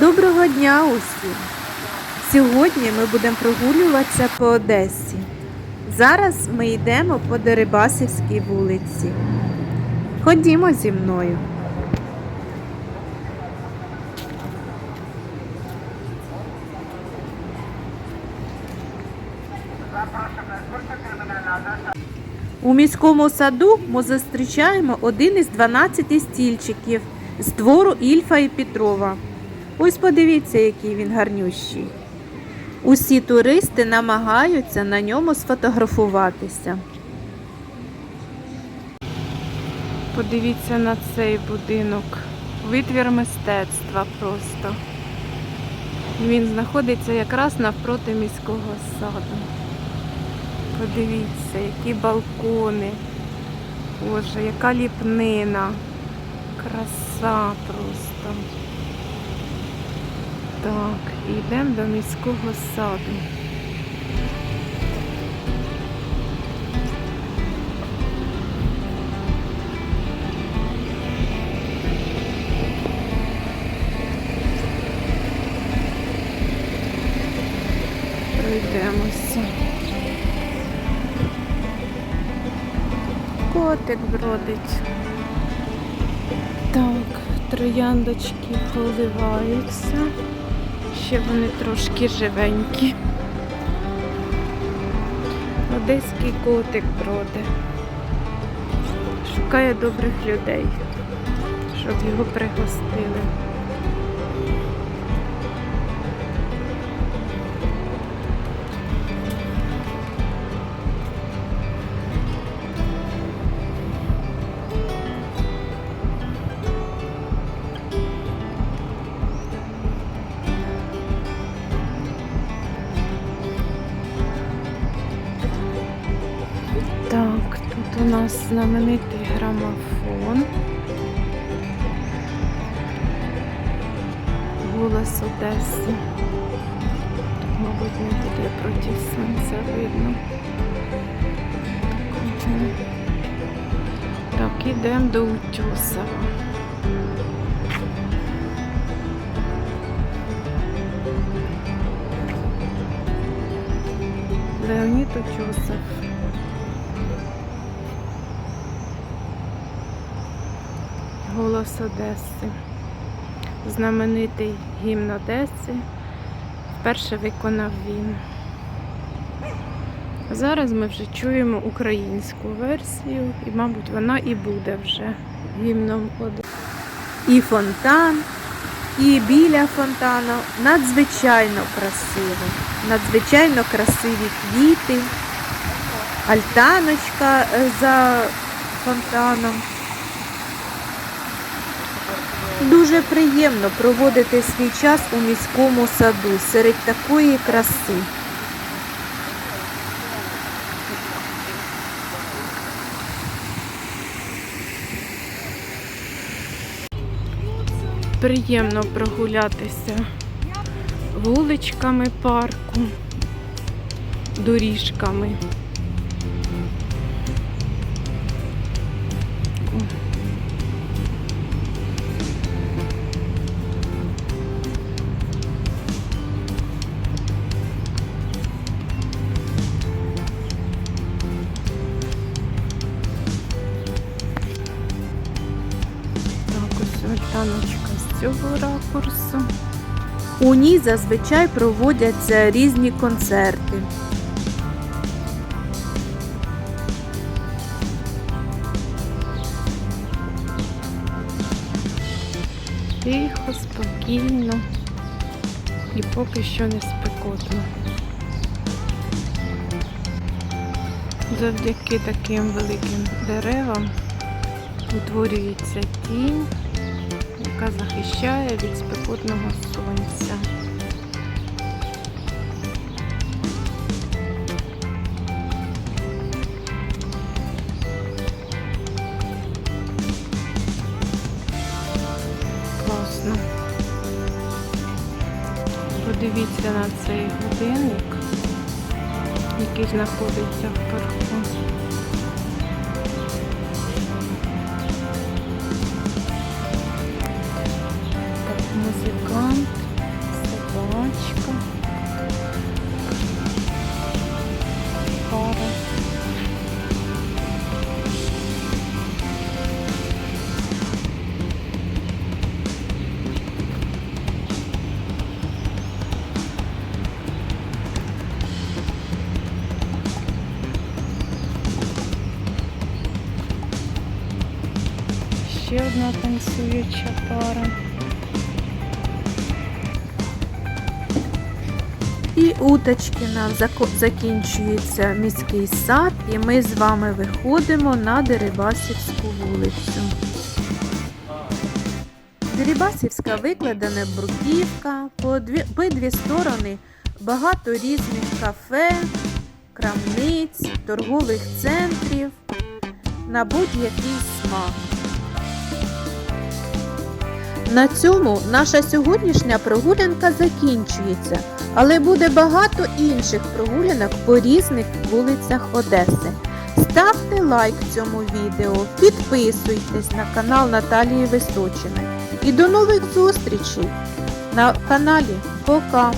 Доброго дня усім! Сьогодні ми будемо прогулюватися по Одесі. Зараз ми йдемо по Дерибасівській вулиці. Ходімо зі мною. У міському саду ми зустрічаємо один із 12 стільчиків з двору Ільфа і Петрова. Ось подивіться, який він гарнющий. Усі туристи намагаються на ньому сфотографуватися. Подивіться на цей будинок. Витвір мистецтва просто. Він знаходиться якраз навпроти міського саду. Подивіться, які балкони. Боже, яка ліпнина. Краса просто. Так, йдемо до міського саду. Пройдемося. Котик бродить. Так, трояндочки поливаються. Ще вони трошки живенькі. Одеський котик броде. Шукає добрих людей, щоб його пригостили. Нас знаменитий грамофон. Голос Одеси. Мабуть, не буде проти сонця видно. Так, ідемо до Утюсова. Леонід Утюсов. Голос Одеси. Знаменитий гімн Одеси. Вперше виконав він. Зараз ми вже чуємо українську версію, і, мабуть, вона і буде вже гімном Одеси. І фонтан, і біля фонтану надзвичайно красиво. Надзвичайно красиві квіти, альтаночка е, за фонтаном. Дуже приємно проводити свій час у міському саду серед такої краси. Приємно прогулятися вуличками парку, доріжками. Альтаночка з цього ракурсу. У ній зазвичай проводяться різні концерти. Тихо, спокійно і поки що не спекотно. Завдяки таким великим деревам утворюється тінь, яка захищає від спекотного сонця. Класно. Подивіться на цей годинник, який знаходиться в парку. Одна танцююча пара. І уточкіна зако- закінчується міський сад, і ми з вами виходимо на Дерибасівську вулицю. Дерибасівська викладена бруківка, по дві, обидві сторони багато різних кафе, крамниць, торгових центрів на будь-який смак. На цьому наша сьогоднішня прогулянка закінчується, але буде багато інших прогулянок по різних вулицях Одеси. Ставте лайк цьому відео, підписуйтесь на канал Наталії Височиної. І до нових зустрічей на каналі. Пока!